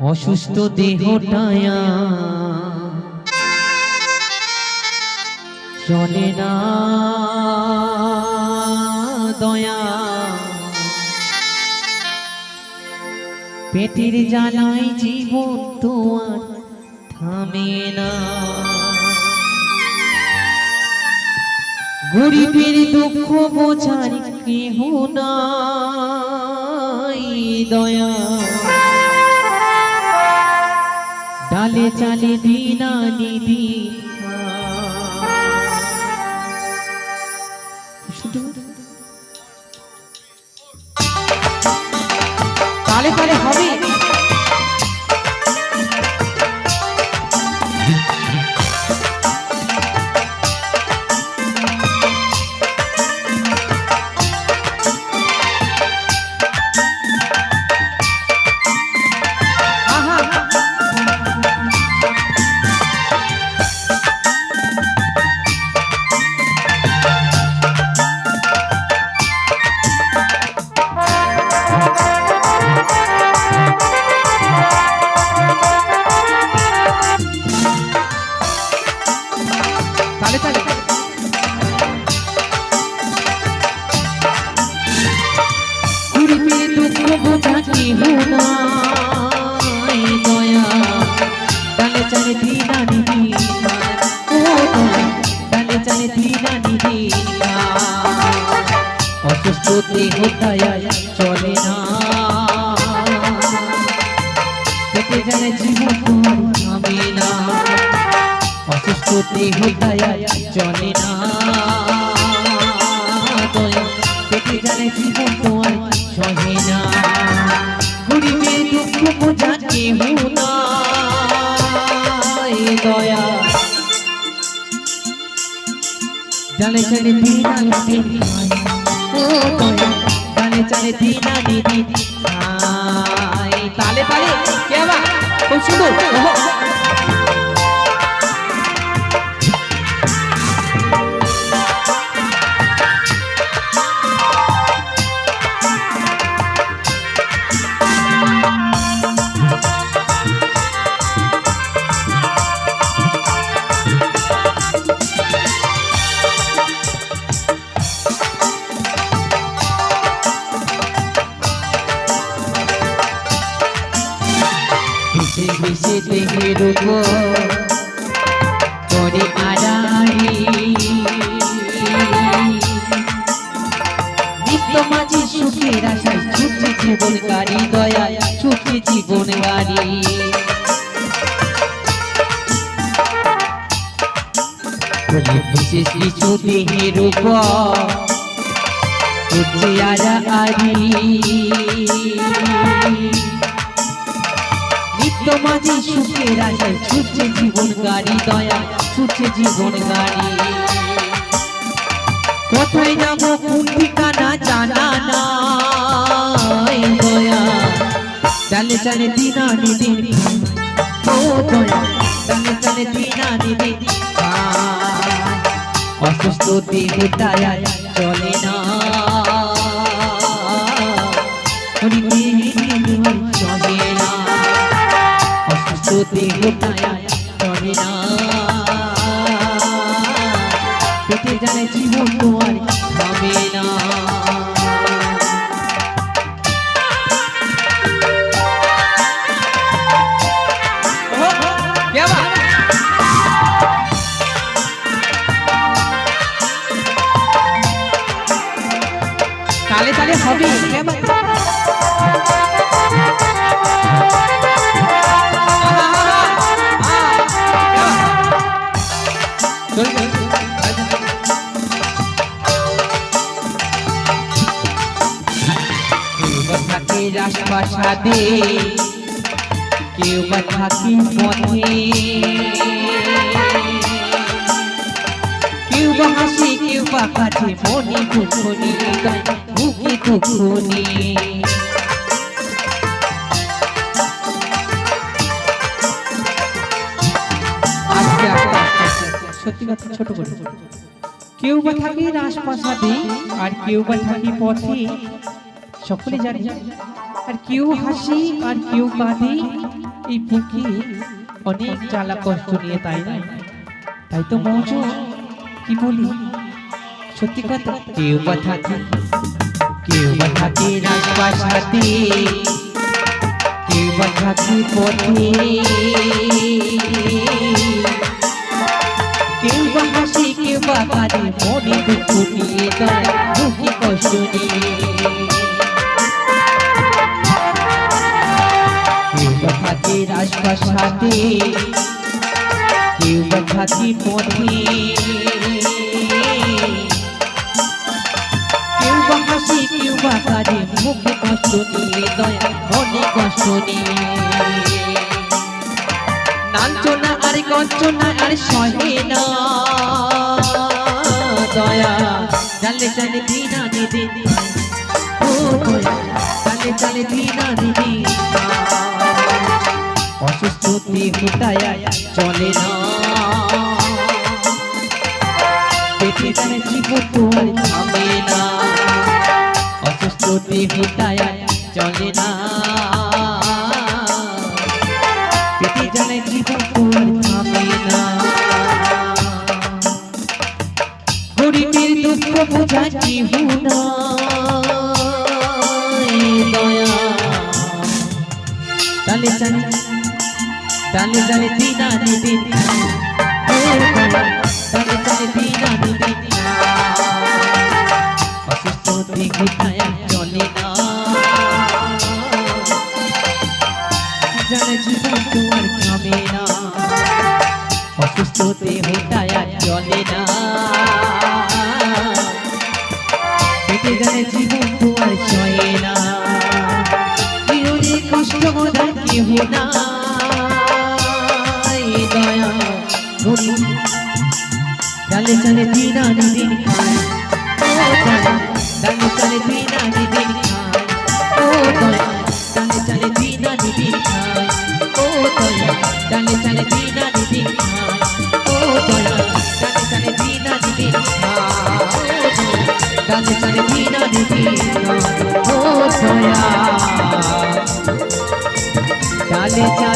অসুস্থ দেহটায়া চলে না দয়া। পেটের জ্বালায় জীবন তোমার থামে না। গরিবের দুঃখ বোঝার কেহ নাই দয়া। ডালে চালে দিনা নিদি তালে তালে হবে। দেহ দয়ায় চলে না পেটে জানে জীবন তোমার না অসুস্থ দেহ চলে না দয়া জানে জীবন জানে দিনা দিদি ও দয়া তালে চলে দিনা দিদি তালে তালে কেবা খুব সুন্দর। উপর করে আড়াই নিত্য মাঝে সুখের আশায় ছুটছে জীবন গাড়ি, দয়া ছুটছে জীবন গাড়ি। বিশেষ কিছু দেহের নিত্য মাঝে সুখের আশায় ছুটছে জীবন গাড়ি দয়া ছুটছে জীবন গাড়ি কোথায় যাব কোন ঠিকানা জানা নাই, দয়া। চালে চালে দিনা নিদিন ও দয়া চালে চালে দিনা নিদিন অসুস্থ দেহ দয়া চলে না। দেহ দয়া চলে না পেটে জানে জীবন তোমার থামে না। রাজপ্রাসাদে কেউ বা থাকে পথে কেউ বা হাসি কেউ বা কাছে মনে সত্যি কথা ছোট করে। কেউ বা থাকে রাজপ্রাসাদে, আর কেউ বা থাকে পথে, সকলে জানে। আর কেউ হাসি, আর কেউ কাঁদে, এই পুকি অনেক জ্বালা কষ্ট নিয়ে তাই না? তাই তো মৌজু, কি বলি? সত্যি কথা। কেউ বা থাকে, কেউ বা থাকে রাজবাসাতে কেউ বা থাকে পথে। কাঁদে মনে দুঃখ নিয়ে দেয় দুঃখী কষ্ট নিয়ে। কেউ থাকে বা কাঁদে, মুখে কষ্ট নিয়ে দয়া, মনে কষ্ট নিয়ে। নাঞ্চনা আর গঞ্চনা আর সহে না। দয়া জালে জালে দিনা দিদি ও দয়া জালে জালে দিনা দিদি অসুস্থ দেহটায় চলে না। পেটে না। অসুস্থ দেহটায় চলে তালে তালে তালে তালে দিনা দিদি তালে তালে দিনা দিদি অসুস্থ দিঘায় চলে না জানে জীবন তোমার থামে না অসুস্থ দেহটায় চলে না পেটে জানে জীবন তোমার সয়ে না চলে দিনা দিদিন খায়। ও দয়া ডালে চলে দিনা দিদিন খায়। ডালে চলে দিনা দিদিন খায়। ও দয়া ডালে চলে দিনা দিদিন খায়